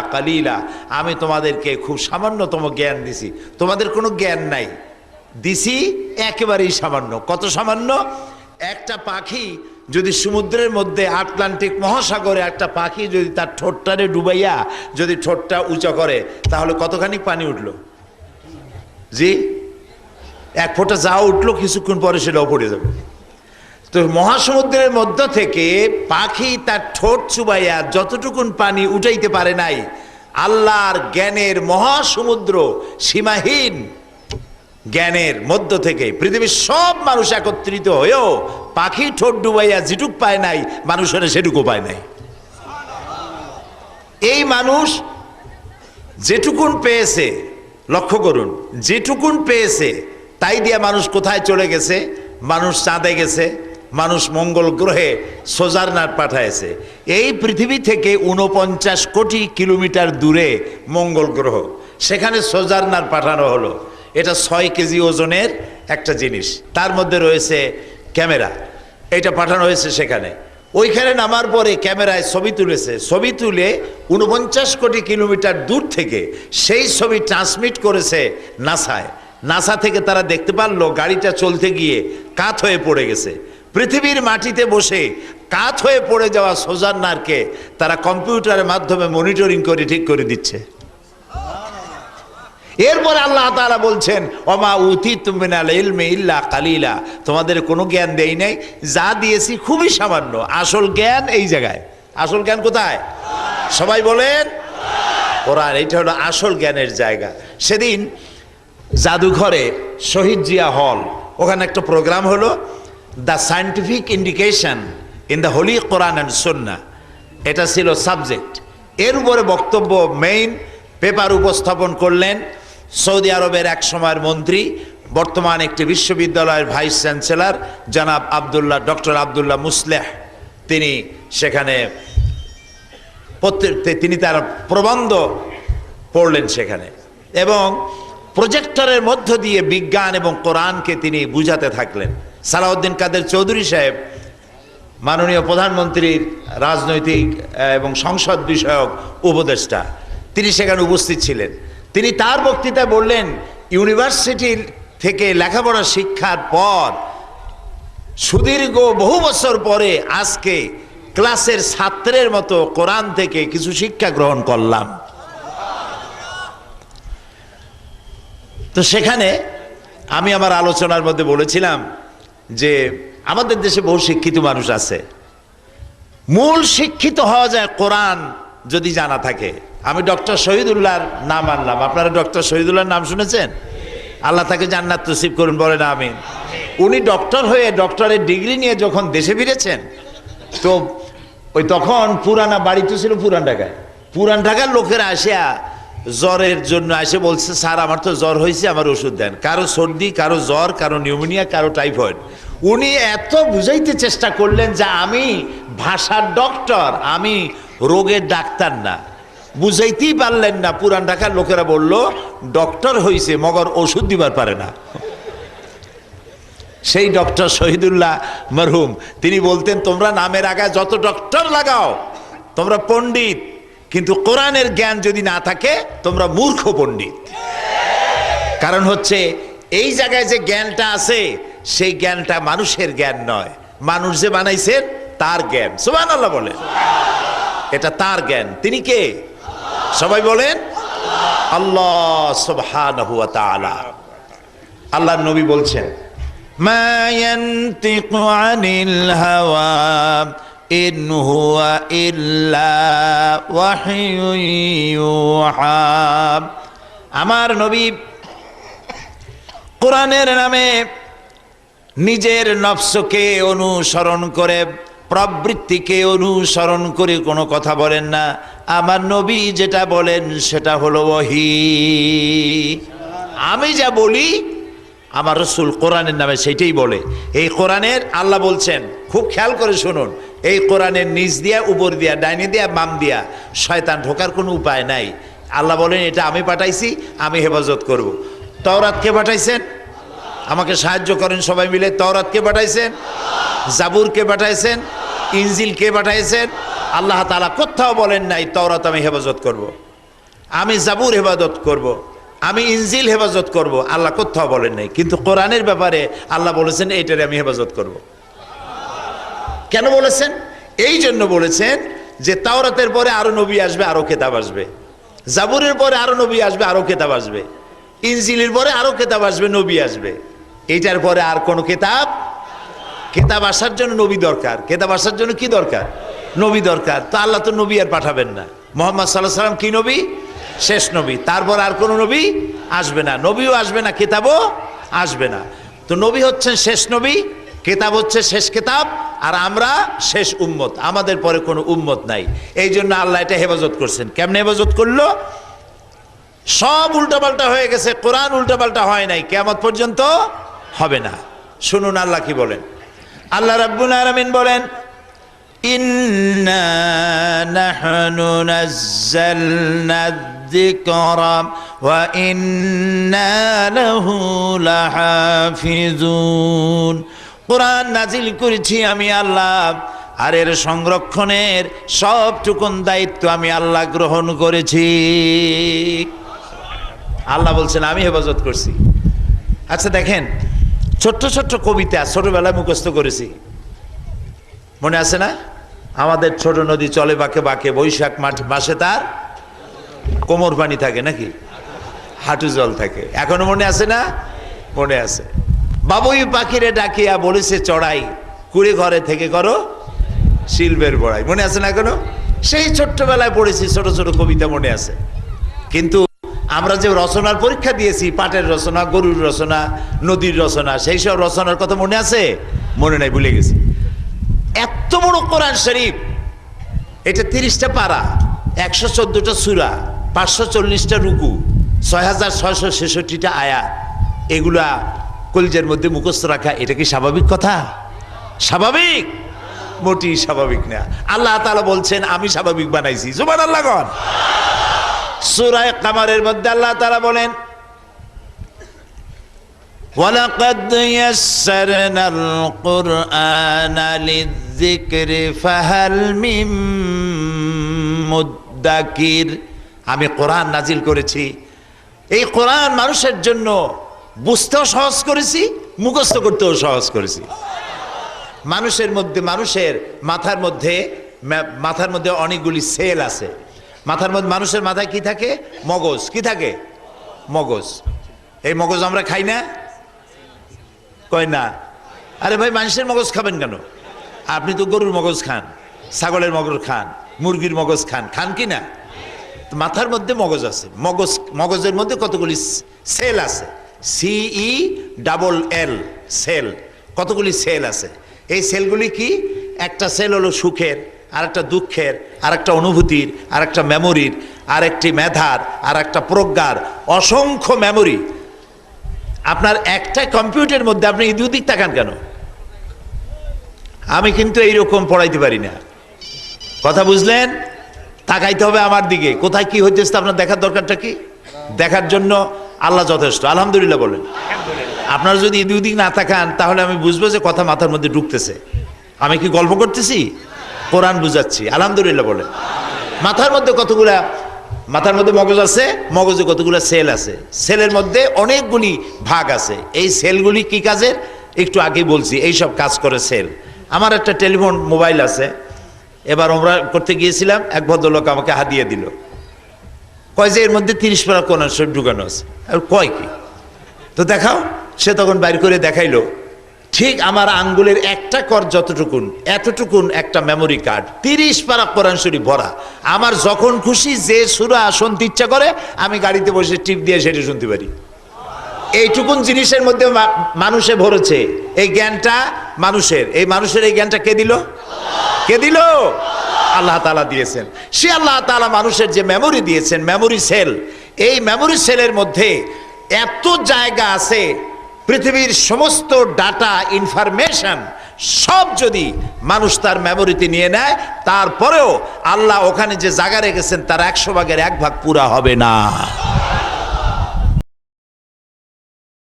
কালিলা, আমি তোমাদেরকে খুব সামান্যতম জ্ঞান দিছি। তোমাদের কোনো জ্ঞান নাই। দিছি একেবারেই সামান্য। কত সামান্য? একটা পাখি যদি সমুদ্রের মধ্যে আটলান্টিক মহাসাগরে একটা পাখি যদি তার ঠোঁটটারে ডুবাইয়া যদি ঠোঁটটা উঁচা করে, তাহলে কতখানি পানি উঠল? জি? এক ফোঁটা যা উঠল, কিছুক্ষণ পরে সেটাও পড়ে যাবে। তো মহাসমুদ্রের মধ্য থেকে পাখি তার ঠোঁট চুবাইয়া যতটুকুন পানি উঠাইতে পারে নাই, আল্লাহর জ্ঞানের মহাসমুদ্র সীমাহীন। জ্ঞানের মধ্য থেকে পৃথিবীর সব মানুষ একত্রিত হয়েও পাখি ঠোঁট ডুবাইয়া যেটুক পায় নাই, মানুষের সেটুকু পায় নাই। এই মানুষ যেটুকুন পেয়েছে, লক্ষ্য করুন, যেটুকুন পেয়েছে, তাই দিয়া মানুষ কোথায় চলে গেছে? মানুষ চাঁদে গেছে মানুষ মঙ্গল গ্রহে সোজারনার পাঠাইছে। এই পৃথিবী থেকে উনপঞ্চাশ কোটি কিলোমিটার দূরে মঙ্গল গ্রহ। সেখানে সোজারনার পাঠানো হলো। এটা ছয় কেজি ওজনের একটা জিনিস। তার মধ্যে রয়েছে ক্যামেরা। এটা পাঠানো হয়েছে সেখানে। ওইখানে নামার পরে ক্যামেরায় ছবি তুলেছে। ছবি তুলে উনপঞ্চাশ কোটি কিলোমিটার দূর থেকে সেই ছবি ট্রান্সমিট করেছে নাসায়। নাসা থেকে তারা দেখতে পারল গাড়িটা চলতে গিয়ে কাত হয়ে পড়ে গেছে। পৃথিবীর মাটিতে বসে কাত হয়ে পড়ে যাওয়া সোজান্নারকে তারা কম্পিউটারের মাধ্যমে মনিটরিং করে ঠিক করে দিচ্ছে। এরপরে আল্লাহ তাআলা বলছেন অমা উতি ইল্লা কালিলা। তোমাদের কোনো জ্ঞান দেই নাই, যা দিয়েছি খুবই সামান্য। আসল জ্ঞান এই জায়গায়। আসল জ্ঞান কোথায়? সবাই বলেন, কোরআন, এটা হলো আসল জ্ঞানের জায়গা। সেদিন জাদুঘরে শহীদ জিয়া হল, ওখানে একটা প্রোগ্রাম হলো the scientific indication in the holy Quran and Sunnah এটা ছিল সাবজেক্ট এর উপরে বক্তব্য মেইন পেপার উপস্থাপন করলেন সৌদি আরবের এক সময়ের মন্ত্রী, বর্তমান একটি বিশ্ববিদ্যালয়ের ভাইস চ্যান্সেলর জনাব আবদুল্লাহ, ডক্টর আবদুল্লাহ মুসলেহ। তিনি সেখানে তিনি তার প্রবন্ধ পড়লেন সেখানে। এবং প্রজেক্টরের মধ্য দিয়ে বিজ্ঞান এবং কোরআনকে তিনি বুঝাতে থাকলেন। সালাউদ্দিন কাদের চৌধুরী সাহেব, মাননীয় প্রধানমন্ত্রীর রাজনৈতিক এবং সংসদ বিষয়ক উপদেষ্টা, তিনি সেখানে উপস্থিত ছিলেন। তিনি তার বক্তৃতায় বললেন ইউনিভার্সিটির থেকে লেখাপড়া শিক্ষার পর, সুদীর্ঘ বহু বছর পরে আজকে ক্লাসের ছাত্রের মতো কোরআন থেকে কিছু শিক্ষা গ্রহণ করলাম। তো সেখানে আমি আমার আলোচনার মধ্যে বলেছিলাম যে আমাদের দেশে বহু শিক্ষিত মানুষ আছে। মূল শিক্ষিত হওয়া যায় কোরআন যদি জানা থাকে। আমি ডক্টর শহীদুল্লাহর নাম আনলাম। আপনারা ডক্টর শহীদুল্লাহর নাম শুনেছেন? আল্লাহ তাকে জান্নাত তসিব করুন, বলেন আমি উনি ডক্টর হয়ে ডক্টরের ডিগ্রি নিয়ে যখন দেশে ফিরেছেন, তো ওই তখন পুরানা বাড়ি তো ছিল পুরান ঢাকায়। পুরান ঢাকার লোকেরা আসিয়া জ্বরের জন্য এসে বলছে, স্যার, আমার তো জ্বর হয়েছে, আমার ওষুধ দেন। কারও সর্দি, কারও জ্বর, কারও নিউমোনিয়া, কারও টাইফয়েড। উনি এত বুঝাইতে চেষ্টা করলেন যে আমি ভাষার ডক্টর, আমি রোগের ডাক্তার না। বুঝাইতেই পারলেন না। পুরান ঢাকার লোকেরা বলল, ডক্টর হয়েছে মগর ওষুধ দিবার পারে না। সেই ডক্টর শহীদুল্লাহ মরহুম, তিনি বলতেন, তোমরা নামের আগায় যত ডক্টর লাগাও, তোমরা পণ্ডিত কিন্তু কোরআনের জ্ঞান যদি না থাকে, তোমরা মূর্খ পণ্ডিত। কারণ হচ্ছে, এই জায়গায় যে জ্ঞানটা আছে, সেই জ্ঞানটা মানুষের জ্ঞান নয়। মানুষ যে বানাইছেন, তার জ্ঞান। সুবান আল্লাহ বলেন। এটা তার জ্ঞান। তিনি কে? সবাই বলেন, আল্লাহ ওয়া তাআলা। নবী বলছেন, মা ইয়ানতিকু আনিল হাওয়া ইন হুয়া ইল্লা আমার নবী কোরআনের নামে নিজের নফসকে অনুসরণ করে, প্রবৃত্তিকে অনুসরণ করে কোনো কথা বলেন না। আমার নবী যেটা বলেন সেটা হলো ওহি। আমি যা বলি, আমার রসুল কোরআনের নামে সেইটাই বলে। এই কোরআনের আল্লাহ বলছেন, খুব খেয়াল করে শুনুন এই কোরআনের নিচ দিয়া, উপর দিয়া, ডাইনে দিয়া, বাম দিয়া, শয়তান ঢোকার কোনো উপায় নাই আল্লাহ বলেন, এটা আমি পাঠাইছি, আমি হেফাজত করব। তওরাত কে পাঠাইছেন আমাকে সাহায্য করেন সবাই মিলে তওরাত কে পাঠাইছেন জাবুর কে পাঠাইছেন ইনজিল কে পাঠাইছেন আল্লাহ তাআলা কোথাও বলেন নাই, তওরাত আমি হেফাজত করব। আমি জাবুর হেফাজত করব। আমি ইনজিল হেফাজত করব। আল্লাহ কোথাও বলেন নাই কিন্তু কোরআনের ব্যাপারে আল্লাহ বলেছেন, এইটারে আমি হেফাজত করব। কেন বলেছেন? এই জন্য বলেছেন যে তাওরাতের পরে আরও নবী আসবে, আরও কেতাব আসবে। জাবুরের পরে আরও নবী আসবে, আরও কেতাব আসবে। ইনজিলের পরে আরও কেতাব আসবে, নবী আসবে। এইটার পরে আর কোনো কেতাব? কেতাব আসার জন্য নবী দরকার। কেতাব আসার জন্য কি দরকার? নবী দরকার। তো আল্লাহ তো নবী আর পাঠাবেন না। মোহাম্মদ সাল্লাহ সাল্লাম কি নবী? শেষ নবী। তারপর আর কোনো নবী আসবে না। নবীও আসবে না, কেতাবও আসবে না। তো নবী হচ্ছেন শেষ নবী, কেতাব হচ্ছে শেষ কেতাব। আর আমরা শেষ উম্মত আমাদের পরে কোনো উম্মত নাই এই জন্য আল্লাহ এটা হেফাজত করছেন কেমনে হেফাজত করলো সব উল্টাপাল্টা হয়ে গেছে কোরআন উল্টাপাল্টা হয় নাই কেমত পর্যন্ত হবে না শুনুন আল্লাহ কি বলেন আল্লাহ রাব্বুল আলামিন বলেন ইন্না নাহনু নাযালনা الذكرى وإنا له لحافظون কোরআন নাজিল করেছি আমি আল্লাহ। আর এর সংরক্ষণের সবটুকুন দায়িত্ব আমি আল্লাহ গ্রহণ করেছি। আল্লাহ বলছেন, আমি হেফাজত করছি। আচ্ছা দেখেন, ছোট্ট ছোট্ট কবিতা ছোটবেলায় মুখস্থ করেছি। মনে আছে না? আমাদের ছোট নদী চলে বাঁকে বাঁকে, বৈশাখ মাঠ মাসে তার কোমর পানি থাকে নাকি? হাঁটু জল থাকে। এখনও মনে আছে না? মনে আছে। বাবুই পাখিরে ডাকিয়া বলেছে, চড়াই, কুড়ে ঘরে থেকে করো শিল্পের বড়াই। মনে আছে না কেন? সেই ছোট্টবেলায় পড়েছি, ছোট ছোট কবিতা মনে আছে। কিন্তু আমরা যে রচনার পরীক্ষা দিয়েছি, পাটের রচনা, গরুর রচনা, নদীর রচনা, সেই সব রচনার কথা মনে আছে? মনে নাই, ভুলে গেছি। এত বড় কোরআন শরীফ, এটা তিরিশটা পারা, একশো চোদ্দটা সুরা, পাঁচশো চল্লিশটা রুকু, ছয় হাজার ছয়শো ছেষট্টিটা আয়া এগুলা কলজের মধ্যে মুখস্থ রাখা এটা কি স্বাভাবিক কথা স্বাভাবিক মোটি স্বাভাবিক না আল্লাহ তালা বলছেন আমি স্বাভাবিক বানাইছি জুবান আল্লাহ গন সুরায় কামারের মধ্যে আল্লাহ তালা বলেন ولقد يسرنا القرآن للذكر فهل من মুদ্দাকির আমি কোরআন নাজিল করেছি এই কোরআন মানুষের জন্য বুঝতেও সহজ করেছি, মুখস্থ করতেও সহজ করেছি। মানুষের মধ্যে, মানুষের মাথার মধ্যে মাথার মধ্যে অনেকগুলি সেল আছে। মাথার মধ্যে মানুষের মাথায় কি থাকে? মগজ। কি থাকে? মগজ। এই মগজ আমরা খাই না? কয় না? আরে ভাই, মানুষের মগজ খাবেন কেন? আপনি তো গরুর মগজ খান, ছাগলের মগজ খান, মুরগির মগজ খান খান কি না? মাথার মধ্যে মগজ আছে। মগজ, মগজের মধ্যে কতগুলি সেল আছে? C E double L cell কতগুলি সেল আছে? এই সেলগুলি কি? একটা সেল হলো সুখের আর একটা দুঃখের আর একটা অনুভূতির আর একটা মেমোরির আর একটি মেধার আর একটা প্রজ্ঞার, অসংখ্য মেমোরি আপনার একটা কম্পিউটারের মধ্যে আপনি এই দুদিক তাকান কেন? আমি কিন্তু এইরকম পড়াইতে পারি না। কথা বুঝলেন? তাকাইতে হবে আমার দিকে। কোথায় কি হইতেছে আপনার দেখার দরকারটা কি? দেখার জন্য আল্লাহ যথেষ্ট আলহামদুলিল্লাহ বলেন। আপনার যদি এই দুই দিক না তাকান তাহলে আমি বুঝব যে কথা মাথার মধ্যে ঢুকতেছে। আমি কি গল্প করতেছি? কোরআন বুঝাচ্ছি আলহামদুলিল্লাহ বলেন। মাথার মধ্যে কতগুলা মাথার মধ্যে মগজ আছে? মগজে কতগুলো সেল আছে? সেলের মধ্যে অনেকগুলি ভাগ আছে। এই সেলগুলি কি কাজের? একটু আগে বলছি এই সব কাজ করে সেল। আমার একটা টেলিফোন মোবাইল আছে। এবার আমরা করতে গিয়েছিলাম এক ভদ্রলোক আমাকে হাতিয়ে দিল। কয় যে এর মধ্যে তিরিশ পারা কোন ঢুকানো আছে। আর কয় কি? তো দেখাও, সে তখন বাইর করে দেখাইলো, ঠিক আমার আঙ্গুলের একটা কর যতটুকুন, এতটুকুন একটা মেমোরি কার্ড তিরিশ পারা কোরআন শরীফ ভরা। আমার যখন খুশি যে সুরা শুনতে ইচ্ছা করে, আমি গাড়িতে বসে টিপ দিয়ে সেটা শুনতে পারি। এইটুকুন জিনিসের মধ্যে মানুষে ভরেছে। এই জ্ঞানটা মানুষের। এই মানুষের এই জ্ঞানটা কে দিল? কে দিল? আল্লাহ তালা দিয়েছেন। সে আল্লাহ তালা মানুষের যে মেমোরি দিয়েছেন মেমোরি সেল এই মেমোরি সেলের মধ্যে এত জায়গা আছে, পৃথিবীর সমস্ত ডাটা ইনফরমেশন সব যদি মানুষ তার মেমোরিতে নিয়ে নেয়, তারপরেও আল্লাহ ওখানে যে জায়গা রেখেছেন, তার একশো ভাগের এক ভাগ পুরা হবে না।